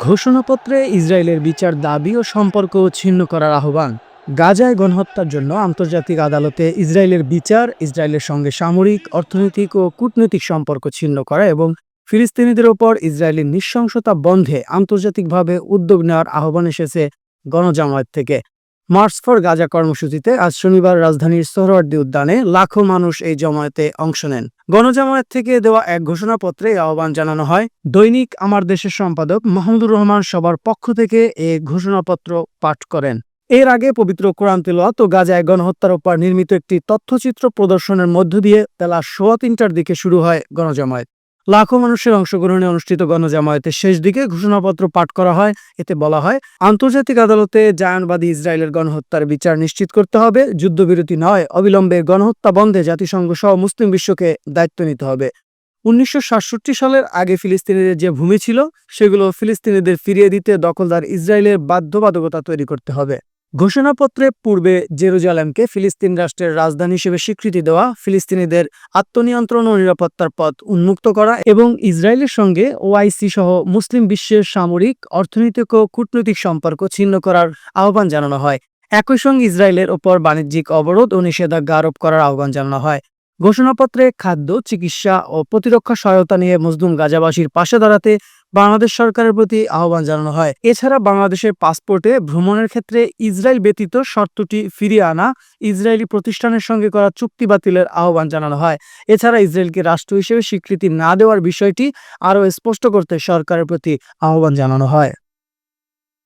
ঘোষণাপত্রে ইসরায়েলের বিচার দাবি ও সম্পর্ক ছিন্ন করার আহ্বান। গাজায় গণহত্যার জন্য আন্তর্জাতিক আদালতে ইসরায়েলের বিচার, ইসরায়েলের সঙ্গে সামরিক, অর্থনৈতিক ও কূটনৈতিক সম্পর্ক ছিন্ন করা এবং ফিলিস্তিনিদের ওপর ইসরায়েলের নৃশংসতা বন্ধে আন্তর্জাতিকভাবে উদ্যোগ নেওয়ার আহ্বান এসেছে গণজামায়াত থেকে। মার্চ ফর গাজা কর্মসূচিতে আজ শনিবার রাজধানীর সোহরাওয়ার্দী উদ্যানে লাখো মানুষ এই জমায়েতে অংশ নেন। গণজামায়াত থেকে দেওয়া এক ঘোষণাপত্রে আহ্বান জানানো হয়। দৈনিক আমার দেশের সম্পাদক মাহমুদুর রহমান সবার পক্ষ থেকে এ ঘোষণাপত্র পাঠ করেন। এর আগে পবিত্র কোরআন তেলোয়াত ও গাজায় গণহত্যার উপর নির্মিত একটি তথ্যচিত্র প্রদর্শনের মধ্য দিয়ে বেলা সোয়া তিনটার দিকে শুরু হয় গণজামায়াত। লাখো মানুষের অংশগ্রহণে অনুষ্ঠিত গণজামায়াতের শেষ দিকে ঘোষণাপত্র পাঠ করা হয়। এতে বলা হয়, আন্তর্জাতিক আদালতে জায়ানবাদী ইসরায়েলের গণহত্যার বিচার নিশ্চিত করতে হবে। যুদ্ধবিরতি নয়, অবিলম্বে গণহত্যা বন্ধে জাতিসংঘ সহ মুসলিম বিশ্বকে দায়িত্ব নিতে হবে। উনিশশো সাতষট্টি সালের আগে ফিলিস্তিনিদের যে ভূমি ছিল, সেগুলো ফিলিস্তিনিদের ফিরিয়ে দিতে দখলদার ইসরায়েলের বাধ্যবাধকতা তৈরি করতে হবে। ঘোষণাপত্রে পূর্বে জেরুজালেমকে ফিলিস্তিন রাষ্ট্রের রাজধানী হিসেবে স্বীকৃতি দেওয়া ফিলিস্তিনিদের আত্মনিয়ন্ত্রণ ও নিরাপত্তার পথ উন্মুক্ত করা এবং ইসরায়েলের সঙ্গে ওআইসি সহ মুসলিম বিশ্বের সামরিক, অর্থনৈতিক ও কূটনৈতিক সম্পর্ক ছিন্ন করার আহ্বান জানানো হয়। একই সঙ্গে ইসরায়েলের ওপর বাণিজ্যিক অবরোধ ও নিষেধাজ্ঞা আরোপ করার আহ্বান জানানো হয়। ঘোষণাপত্রে খাদ্য, চিকিৎসা ও প্রতিরক্ষা সহায়তা নিয়ে মজলুম গাজাবাসীর পাশে দাঁড়াতে বাংলাদেশ সরকারের প্রতি আহ্বান জানানো হয়। এছাড়া বাংলাদেশের পাসপোর্টে ভ্রমণের ক্ষেত্রে ইসরায়েল ব্যতীত শর্তটি ফিরিয়ে আনা, ইসরায়েলি প্রতিষ্ঠানের সঙ্গে করা চুক্তি বাতিলের আহ্বান জানানো হয়। এছাড়া ইসরায়েলকে রাষ্ট্র হিসেবে স্বীকৃতি না দেওয়ার বিষয়টি আরও স্পষ্ট করতে সরকারের প্রতি আহ্বান জানানো হয়।